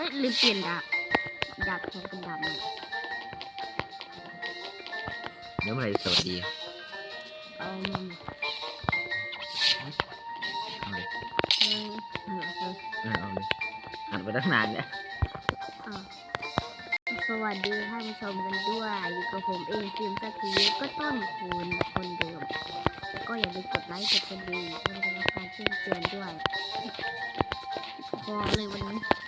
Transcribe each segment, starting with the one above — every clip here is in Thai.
อ้ยลืมเปลี่ยนดาบดาบทองเป็นดาบใหม่เดี๋ยวเมื่อไหรสวัสดีเอามาเอาเลยเออเออเออเออเอาเลยอ่านไปตั้งนานแล้วเอาสวัสดีท่านผู้ชมกันด้วยอยู่กับผมเองฟิล์มสักทีก็ต้นคูณคนเดิมแล้วก็อย่าลืมกดไลค์กดกระดิ่งเพื่อเป็นการแจ้งเตือนด้วยพอเลยวันนี้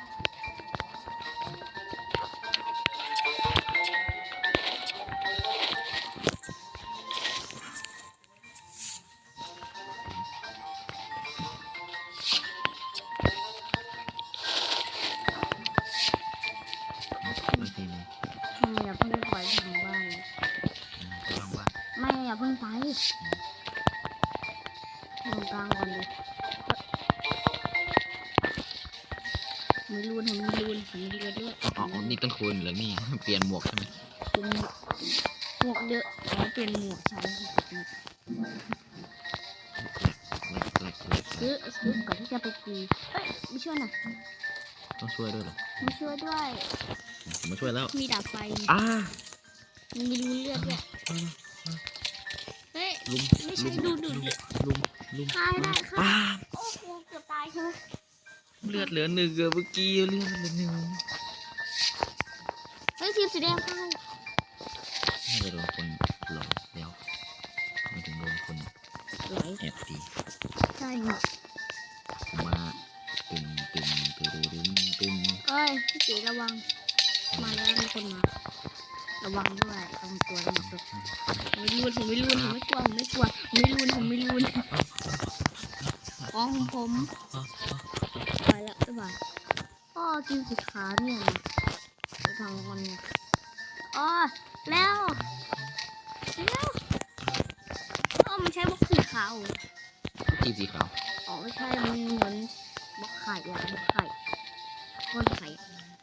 ลี่ยนหมวกใช่ไหมเป็นหมวกหมวกเยอะขอเปลี่ยนหมวกใช้เล็กเล็กเล็กซื้อซื้อก่อนที่จะไปตีเอ้ยไม่ช่วยหน่อยต้องช่วยด้วยเหรอไม่ช่วยด้วยผมมาช่วยแล้ว มีดาบไฟอ้ามีรูนเลือดด้วยเฮ้ยลุมไม่ลุใช่มดูดูเลือดลุมลุมฆ่าให้ได้ค่ะอ้าโอ้โหเกือบตายใช่ไหมเลือดเหลือหนึ่งเออเมื่อกี้เลือดเหลือหนึ่งเฮ้ยทีม สีแดงเข้าน่าจะโดนคนหลอกแล้วไม่ถึงโดนคนไหลแอบตีใช่ผมมาตึมตึมตึมตึมตึมเอ้ยพี่สีระวัง มาแล้วมีคนมา ระวังด้วยระวังตัวระวังตัวผมไม่รูนผมไม่รูนผมไม่กลัวผมไม่กลัวผมไม่รูนผมไม่รูนของผมไปแล้วบ๊ายบายอ้อกินสีขาวเนี่ยนะไปทางคนเนี่ย อ๋อแล้วแล้วอ๋อมันใช้บล็อกสีขาวจริงสีขาวอ๋อไม่ใช่มันเหมือนบล็อกไข่อะบล็อกไข่ก้อนไข่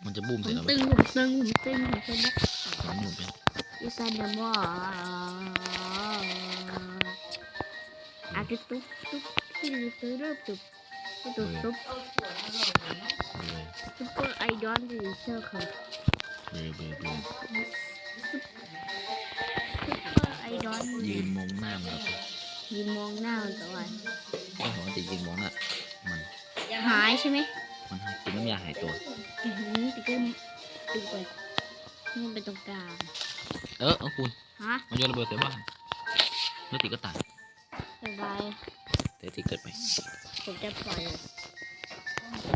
มันจะบูมผใส่มเรตึงผมตึงผมตึงผมเป็นหล็อหมื่นเป็นอีานเดมออาจจะตุ๊บตุ๊บที่เราซื้อเริ่ตุ๊บตุ๊บตุ๊บตุ๊บปอร์ไอดอลดิเซอร์ขา เลยเลยเลยซุปเปอร์ไอดอลยืนมองหน้ามันแล้วยืนมองหน้ามันตลอดก็ปกติยืนมองน่ะมันหายใช่ไหมมันหายกินน้ำยาหายตัวอือหือติกเกอร์ดึงไปนี่มันเป็นตรงกลางเออเอาคุณฮะมันโยนระเบิดใส่บ้านแล้วติก็ตายสบายแต่ติเกิดไปผมจะปล่อย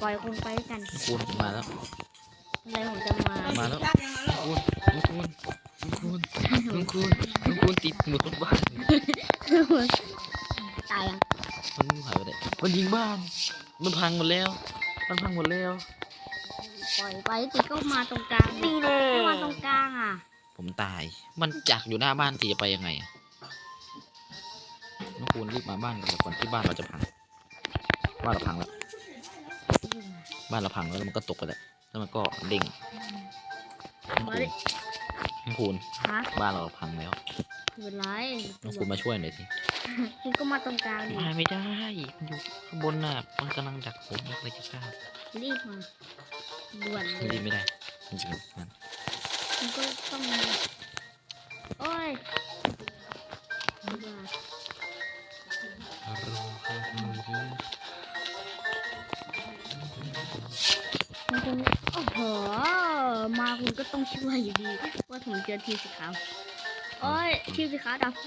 ปล่อยคุณไปด้วยกันคุณมาแล้ว อะไรผมจะมามาแล้วคุณคุณคุณคุณคุณคุณติดหมุดบ้านตายยังมันหายไปไหนมันยิงบ้าน มันพังหมดแล้ว มันพังหมดแล้ว ปล่อยไปติก็มาตรงกลางนี่เลยไม่มาตรงกลางอะ ผมตาย มันจักอยู่หน้าบ้านตีจะไปยังไงอะน้องคุณรีบมาบ้านกันก่อนที่บ้านเราจะพัง บ้านเราพังแล้ว บ้านเราพังแล้วแล้วมันก็ตกไปแล้ว แล้วมันก็เด้งน้องมาคุณดิน้องคุณฮะบ้านเราพังแล้วไม่เป็นไรน้องคุณมาช่วยหน่อยสิคุณก็มาตรงกลางดิมาไม่ได้มันอยู่ข้างบนน่ะมันกำลังดักผมอะไรจะกล้ารีบมาด่วนเลไม่ยดีไม่ได้จริงๆมันคุณก็ต้องมาโอ้ยบ๊าย ต้องช่วยอยู่ดีว่าผมเจอทีมสีขาวโอ้ยทีมสีขาวดับไฟ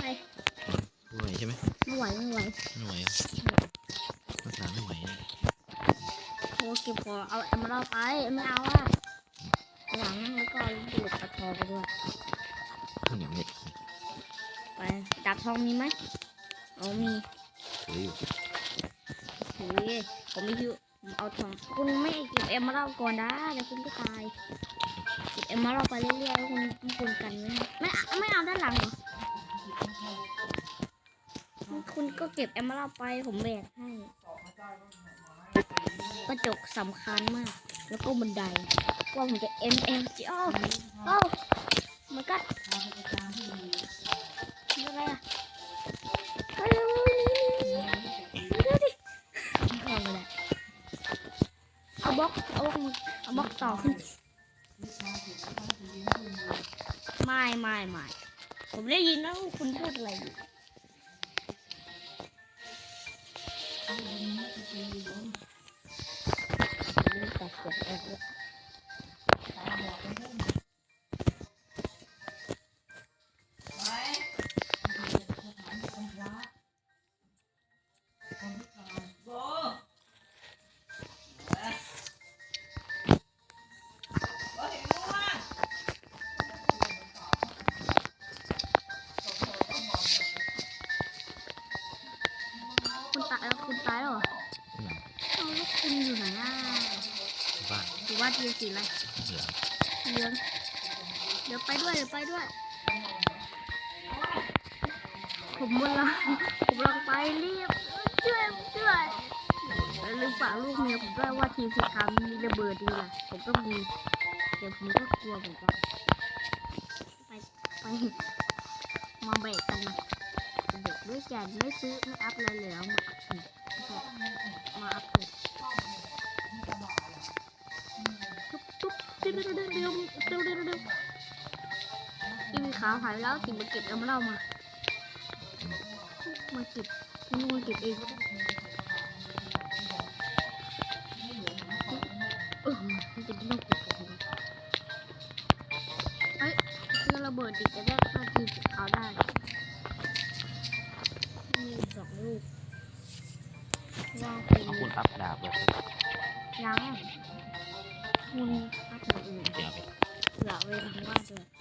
ไม่ไหวใช่ไหมไม่ไหวไม่ไหวไม่ไหวอะรักษาไม่ไหวอะโอ้เก็บของเอาเอามาเราไปไม่เอาอะหลังแล้วก็ดูดตะทองไปด้วยข้าวเหนียวเม็ดไปดับทองมีไหมโอ้มีถืออยู่โอ้ยผมไม่อยู่ผมเอาทองคุณไม่เก็บเอ็มมาเล่าก่อนนะเดี๋ยวคุณก็ตาย เอ็มมาเล่าไปเรื่อยๆแล้คุณคุณกันไว้นะไม่ไม่เอาด้านหลังเหรอคุณก็เก็บเอ็มมาเล่าไปผมแบกให้กระจกสำคัญมาก แล้วก็บันไดว่าผมจะเอ็มเอ็มจีโอ้โอ้มันก็อะไรอะเฮ้ยดี๋ยวดิเอาบล็อกเอาบล็อกเอาบล็อกต่อขึ้น ไม่ไม่ไม่ผมได้ยินนะว่าคุณพูดอะไรอยู่ตัดเสียงออกเลย ไปด้วยเดี๋ยวไปด้วย ผมกำลังผมกำลังไปเรียบช่วยช่วยแล้วลืมฝากลูกเมียผมด้วยว่าทีมสีขาวมีระเบิดดีแหละผมก็มีเดี๋ยวผมก็กลัวเหมือนกันไปไปมาเบรกกันนะเบรกด้วยกันไม่ซื้อไม่อัพอะไรเลยเอามาอัพกมาอัพเลยตุ๊บตุ๊บดึ๊ดดึ๊ดดึ๊ดดึ๊ดดึ๊ดดึ๊ดดึ๊ดทีม ขาวหายไปแล้วติมมาเก็บเอามาเล่ามา มาเก็บนี่มาเก็บเองเออมันจะไม่ต้องเก็บเองเอ้ยเจอระเบิดดิจะได้ฆ่าทีมขาวได้มีสองลูกว่าคุณเอาคุณอัพดาบเลยยังคุณอัพอย่างอื่นเดี๋ยวไปเผื่อไว้ทางบ้านด้วย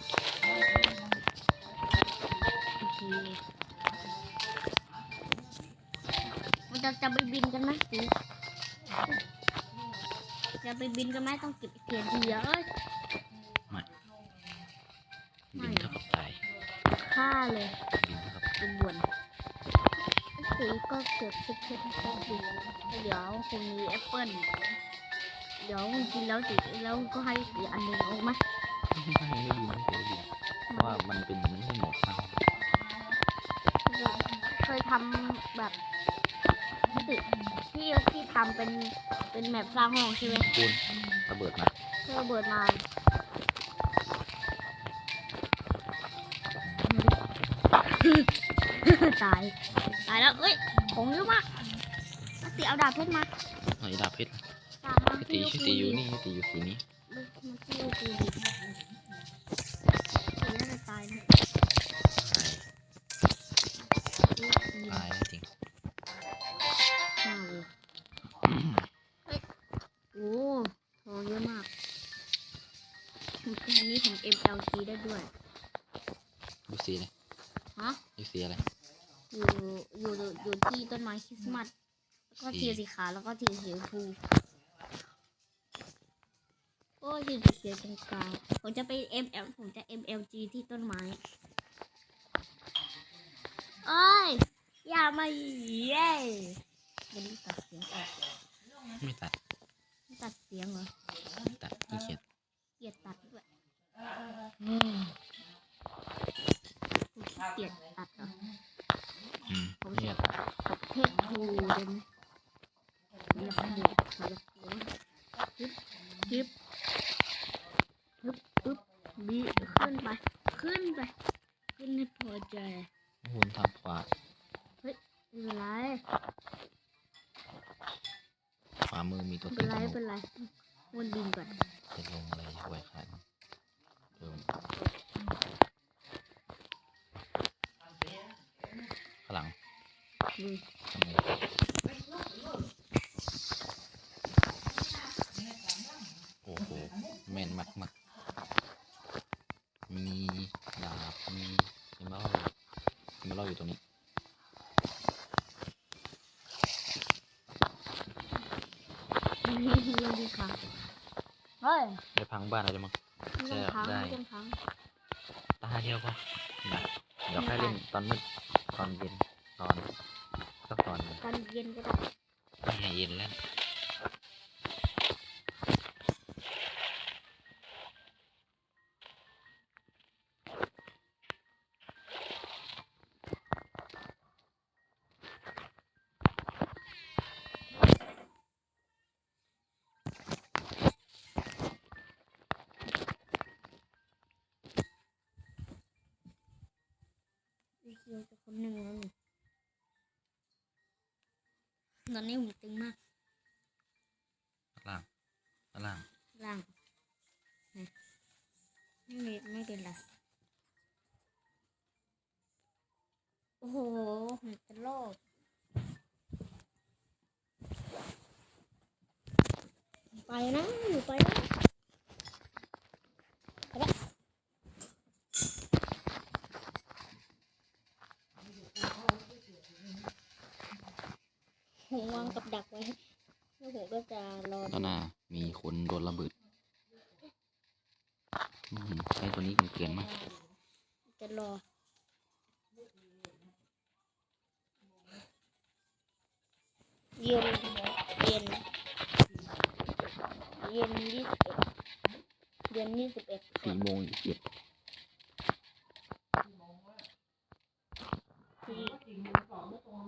จะจะไปบินกันไหมสิจะไปบินกันไหมต้องเก็บเทียนทีเดียวเอ้ยบินเท่ากับตายฆ่าเลยบินเท่ากับเป็นบวนสีก็เก็บเช็ดเช็ดเช็ดดูเดี๋ยวคงมีแอปเปิ้ลเดี๋ยวคุณกินแล้วสิแล้วก็ให้อีกอันหนึ่งเอาไหมไม่ไม่บินไม่เคยบินเพราะว่ามันเป็นไม่ใช่โหมดมากเคยทำแบบ ที่ที่ที่ทำเป็นเป็นแมปสร้างห้องใช่ไหมคุณระเบิดมาเพื่อเบิดมาตายตายแล้วเอ้ยของเยอะมากนักตีเอาดาบเพชรมาหน่อยดาบเพชรดาบมาพี่ตีพี่ตีอยู่นี่พี่ตีอยู่สีนี้มาที่ลูกกูดิตีน่าจะตายนะ ม้คริสต์มาสแล้วก็สีเทียนสีขาวแล้วก็เทียนสีชมพูโอ้ยเทียนสีเขียวตรงกลางผมจะไป ML ผมจะ MLG ที่ต้นไม้เอ้ย อย่ามาเย้วันนี้ตัดเสียงออกไม่ตัดไม่ตัดเสียงเหรอไม่ตัดขี้เกียจเกลียดตัดด้วยผมขี้เกียจตัดเหรอ อืมผมเนี่ยผม เทคทูเลยไหมอยากดูอยากดูจิ๊บจิ๊บปึ๊บปึ๊บบีขึ้นไป เอมเบลอยู่ตรงนี้วนดินค่ะเฮ้ยได้พังบ้านอะไรมั้ง ไม่ต้องพังได้ไม่ต้องพัง ตาเดียวพอนะเดี๋ยวค่อยเล่นตอนมืดตอนเย็นตอนสักตอนหนึ่งตอนเย็นก็ได้ ไม่ให้เย็นแล้ว ตอนนี้ผมตึงมากล่างด้านล่างล่างนะไม่มีไม่เป็นไรโอ้โหมันจะโลกไปนะอยู่ไปนะไปละผมวางกับดักไว้แล้วผมก็จะรอ ด้านหน้ามีคนโดนระเบิดอื้อหือใช้ตัวนี้มันเกลียนมาก จะรอ เย็นเย็น เย็นยี่สิบเอ็ดเดือนยี่สิบเอ็ดสี่โมงเจ็ดสี่สิบหก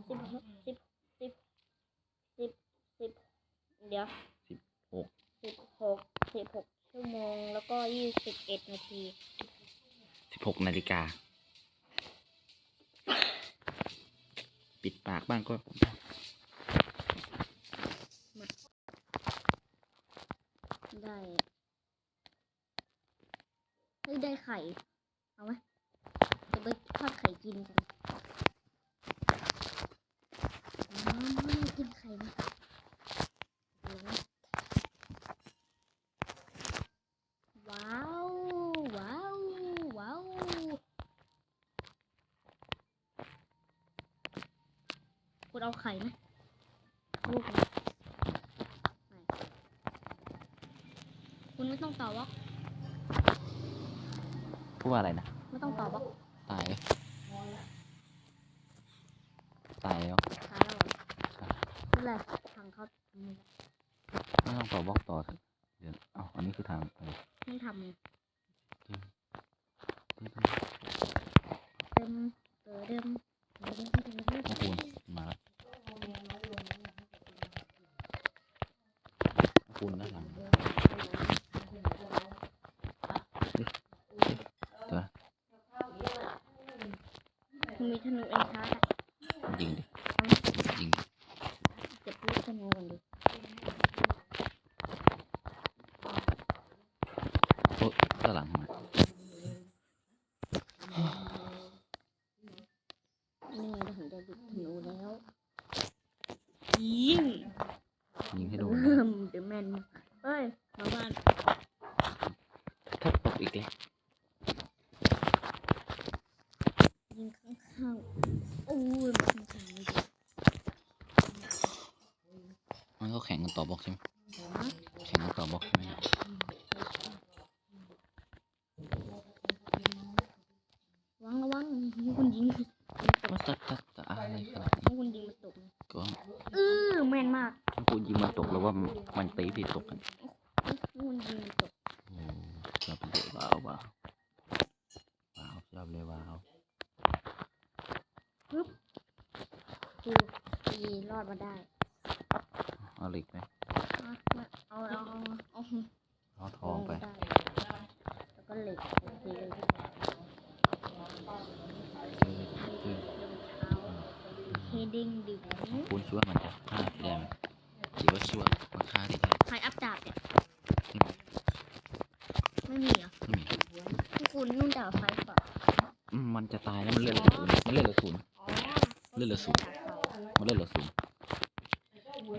สิบสิบสิบสิบสิบเดี๋ยวหกสิบหกสิบหกชั่วโมงแล้วก็ยี่สิบเอ็ดนาทีสิบหกนาฬิกา ปิดปากบ้างก็ ได้ เฮ้ได้ไข่ เอาไหมจะไปทอดไข่กินกันอ๋อไม่กินไข่นะว้าว ว้าว ว้าวคุณเอาไข่ไหมลูกนะไม่คุณไม่ต้องตอบวอก พูดว่าอะไรนะ ไม่ต้องตอบวอกตายเลยตายแล้วท้ายแล้วเหรอนั่นแหละทางเขาทำไมไม่ต้องต่อบล็อกต่อเถอะเดี๋ยวเอ้าอันนี้คือทางไปไม่ทำไงนี่เป็นเติมเติมเติมเติมเติมเติมเติมมะคูณมาแล้วมะคูณด้านหลังเดี๋ยว มีธนูเอ็นชาร์ดยิงดิ เอาไหม ยิงดิ เก็บลูกธนูก่อนดิ โอ๊ยด้านหลังมา นี่ไงผมจะดิบธนูแล้วยิง ยิงให้โดน เริ่มเดอะแมนเอ้ยมาบ้าน ถ้าตกอีกแล้ว ยิงข้างๆโอ้ยมันข้างๆเลยดิ มันก็ แข่งกันต่อบล็อกใช่ไหมแข่งกันต่อบล็อกใช่ไหม ระวังระวังมีคนยิงมีตก ว่าจะจะจะอะไรขนาด มี นี้ คนยิงมาตกนะ ก็ เออแม่นมาก ถ้าพูดยิงมาตกแล้วว่ามันตีที่ตกกัน มีคนยิงมาตก โอ้ชอบเลยว้าวว้าวว้าวชอบเลยว้าว ดูตีรอดมาได้ เอาเหล็กไปเอาเอาเอาเอาเอาเอาทองไปแล้วก็เหล็กโอเคเลยเอเฮดิ้งดึงคุณคิดว่ามันจะฆ่าได้ไหมหรือว่าคิดว่ามันฆ่าได้ใครอัพดาบเนี่ยไม่มีไม่มีเหรอไม่มีคุณนุ่งดาบไฟเปล่าอืมมันจะตายแล้วมันเลือดเหลือศูนย์มันเลือดเหลือศูนย์เลือดเหลือศูนย์ มันเลือดเหลือศูนย์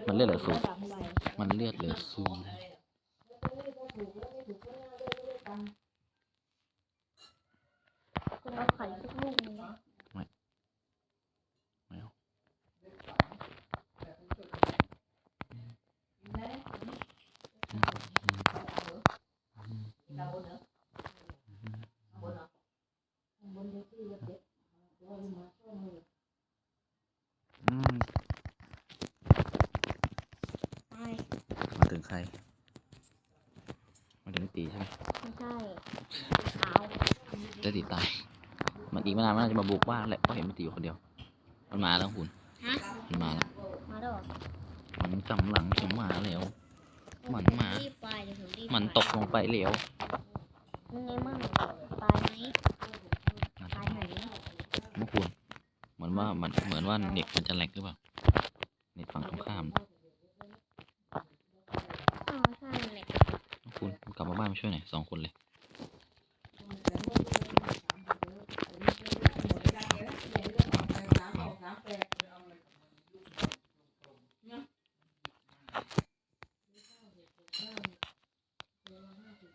มันเลือดเหลือศูนย์ ดาบไฟ มันเลือดเหลือศูนย์ คุณเอาไข่สักลูกหนึงนะ ไม่เอาอืม ใช่ มาถึงใคร มาถึงตีใช่ไหม ไม่ใช่เท้า จะตีตาย มันอีกไม่นานมันน่าจะมาบุกบ้านแหละเพราะเห็นมันตีอยู่คนเดียว มันมาแล้วคุณฮะมันมาแล้ว มาแล้วเหรอมันกำลังผมมาแล้ว มันมารีบไปเดี๋ยวผมรีบมันไปตกลงไปแล้วยังไงมั่งตายไหมตายไหนเมื่อคุณว่ามันเหมือนว่าเน็ตมันจะแหลกหรือเปล่า เน็ตฝั่งตรงข้ามอ๋อใช่แหละคุณคุณกลับมาบ้านมาช่วยหน่อยสองคนเลย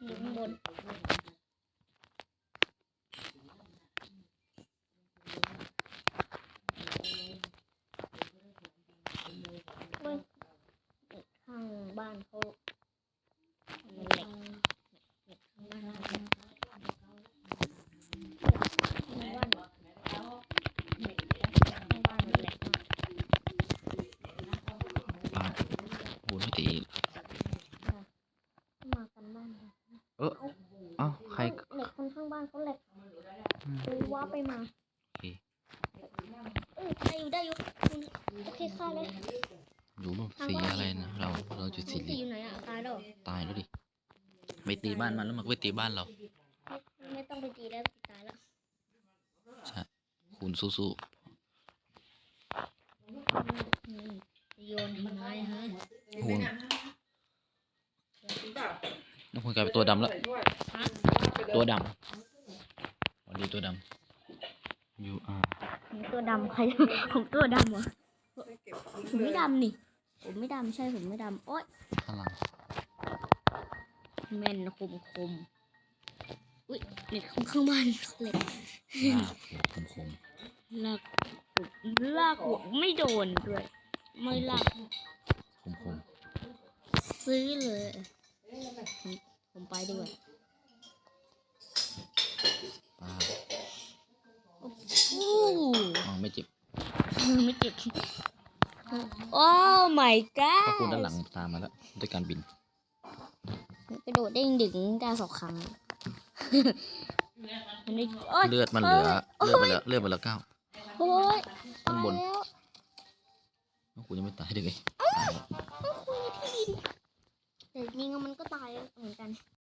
อยู่ข้างบนเว้ยข้างบ้านเขามันเหล็กเหล็กข้างบ้านเขาข้างบ้านข้างบ้านมันเหล็กมาก บ้านคุณไม่ตี มากันบ้านค่ะ เออเอ้าใคร เหล็กคนข้างบ้านเขาเหล็กอืมไปว่าไปมาโอเคเอ้ยได้อยู่ได้อยู่คุณโอเคฆ่าเลยอยู่นู่นสีอะไรนะเราเราจุดสีเหสีลือองยู่ไหนอะตายแล้วตายแล้วดิไปตีบ้านมันแล้วมันก็ไปตีบ้านเราไม่ไม่ต้องไปตีแล้วตายแล้วใช่คุณสู้อืมโยนทำไมฮะๆคุณ น้องคุณกลายเป็นตัวดำแล้วฮะตัวดำวันดีตัวดำ you are ผมตัวดำใคร ผมตัวดำเหรอ ผมไม่ดำนี่ ผมไม่ดำใช่ผมไม่ดำโอ๊ยพลังแม่นคมคมอุ้ยเน็ตข้างข้างบ้านเหล็กลากหัวคมคมลากผมลากหัวไม่โดนด้วย ไม่ลากคมคมซื้อเลย ผมไปดีกว่าๆป้าอู้อ๋อไม่เจ็บไม่เจ็บโอ้ my ถ้าคุณ god ด้านหลังตามมาแล้วด้วยการบิน กระโดดเด้งดึงได้สองครั้งมันได้โอ๊ยเลือดมันเหลือ โอ๊เลือดมันเหลือเลือดมันเหลือเก้า โอ๊ยข้างบนตายแล้วน้องคุณยังไม่ตายได้ไงแต่จริงๆมันก็ตายเหมือนกัน